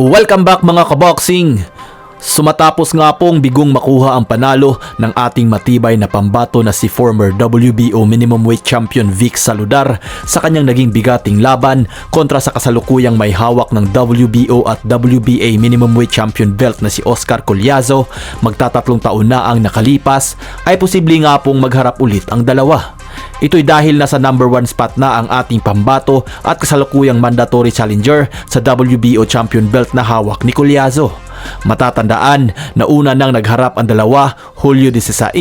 Welcome back mga kaboxing! Sumatapos nga pong bigong makuha ang panalo ng ating matibay na pambato na si former WBO minimum weight champion Vic Saludar sa kanyang naging bigating laban kontra sa kasalukuyang may hawak ng WBO at WBA minimum weight champion belt na si Oscar Colyazo magtatatlong taon na ang nakalipas ay posible nga pong magharap ulit ang dalawa. Ito'y dahil nasa number 1 spot na ang ating pambato at kasalukuyang mandatory challenger sa WBO champion belt na hawak ni Colyazo. Matatandaan na una nang nagharap ang dalawa Hulyo 16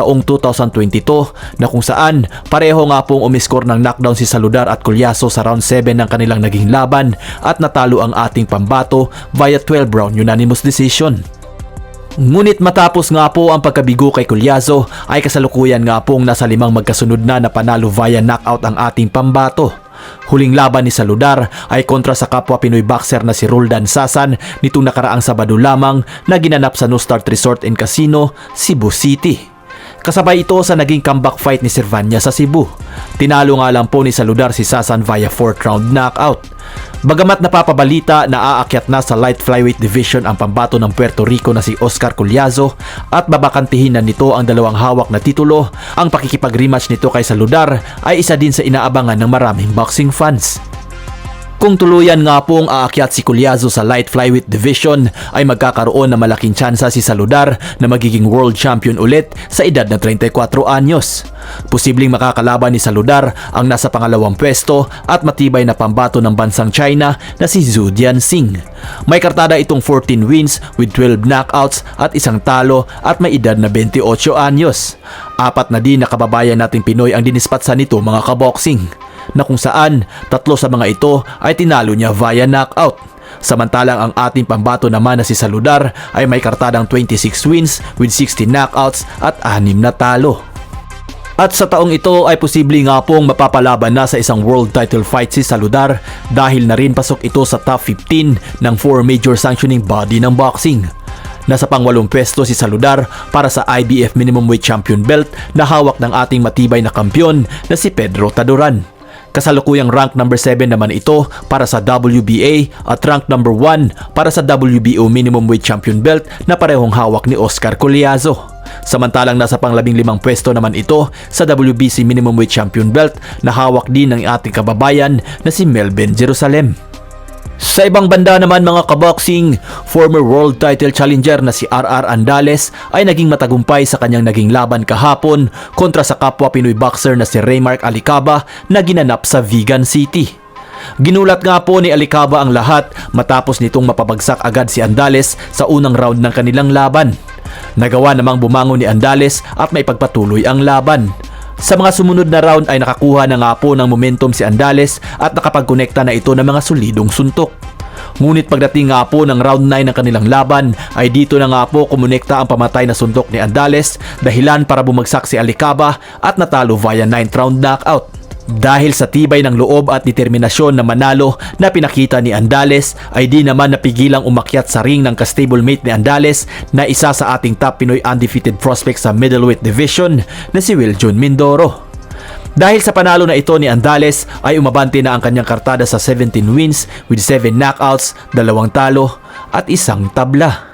taong 2022 na kung saan pareho nga pong umiskor ng knockdown si Saludar at Colyazo sa round 7 ng kanilang naging laban at natalo ang ating pambato via 12 round unanimous decision. Ngunit matapos nga po ang pagkabigo kay Colyazo ay kasalukuyan nga pong nasa limang magkasunod na na panalo via knockout ang ating pambato. Huling laban ni Saludar ay kontra sa kapwa Pinoy boxer na si Roldan Sasan nitong nakaraang Sabado lamang na ginanap sa No Start Resort and Casino, Cebu City. Kasabay ito sa naging comeback fight ni Servania sa Cebu. Tinalo nga lang po ni Saludar si Sasan via 4th round knockout. Bagamat napapabalita na aakyat na sa light flyweight division ang pambato ng Puerto Rico na si Oscar Colyazo at babakantihin na nito ang dalawang hawak na titulo, ang pakikipag-rematch nito kay Saludar ay isa din sa inaabangan ng maraming boxing fans. Kung tuluyan nga pong aakyat si Colyazo sa light flyweight division ay magkakaroon ng malaking tsansa si Saludar na magiging world champion ulit sa edad na 34 anyos. Posibleng makakalaban ni Saludar ang nasa pangalawang pwesto at matibay na pambato ng bansang China na si Zhu Jianxing. May kartada itong 14 wins with 12 knockouts at isang talo at may edad na 28 anyos. Apat na din na kababayan nating Pinoy ang dinispatsa nito mga kaboxing na kung saan tatlo sa mga ito ay tinalo niya via knockout. Samantalang ang ating pambato naman na si Saludar ay may kartadang 26 wins with 16 knockouts at 6 na talo. At sa taong ito ay posible nga pong mapapalaban na sa isang world title fight si Saludar dahil na rin pasok ito sa top 15 ng 4 major sanctioning body ng boxing. Nasa pangwalong pwesto si Saludar para sa IBF Minimum Weight Champion Belt na hawak ng ating matibay na kampyon na si Pedro Taduran. Kasalukuyang rank number 7 naman ito para sa WBA at rank number 1 para sa WBO Minimum Weight Champion Belt na parehong hawak ni Oscar Colyazo. Samantalang nasa panglabing limang pwesto naman ito sa WBC Minimum Weight Champion Belt na hawak din ng ating kababayan na si Melvin Jerusalem. Sa ibang banda naman mga kaboxing, former world title challenger na si RR Andales ay naging matagumpay sa kanyang naging laban kahapon kontra sa kapwa Pinoy boxer na si Raymark Alicaba na ginanap sa Vegan City. Ginulat nga po ni Alicaba ang lahat matapos nitong mapabagsak agad si Andales sa unang round ng kanilang laban. Nagawa namang bumangon ni Andales at may pagpatuloy ang laban. Sa mga sumunod na round ay nakakuha na nga po ng momentum si Andales at nakapagkonekta na ito ng mga solidong suntok. Ngunit pagdating nga po ng round 9 ng kanilang laban ay dito na nga po kumonekta ang pamatay na suntok ni Andales dahilan para bumagsak si Alicaba at natalo via 9th round knockout. Dahil sa tibay ng loob at determinasyon na manalo na pinakita ni Andales ay di naman napigilang umakyat sa ring ng ka-stablemate ni Andales na isa sa ating top Pinoy undefeated prospect sa middleweight division na si Wiljon Mindoro. Dahil sa panalo na ito ni Andales ay umabante na ang kanyang kartada sa 17 wins with 7 knockouts, dalawang talo at isang tabla.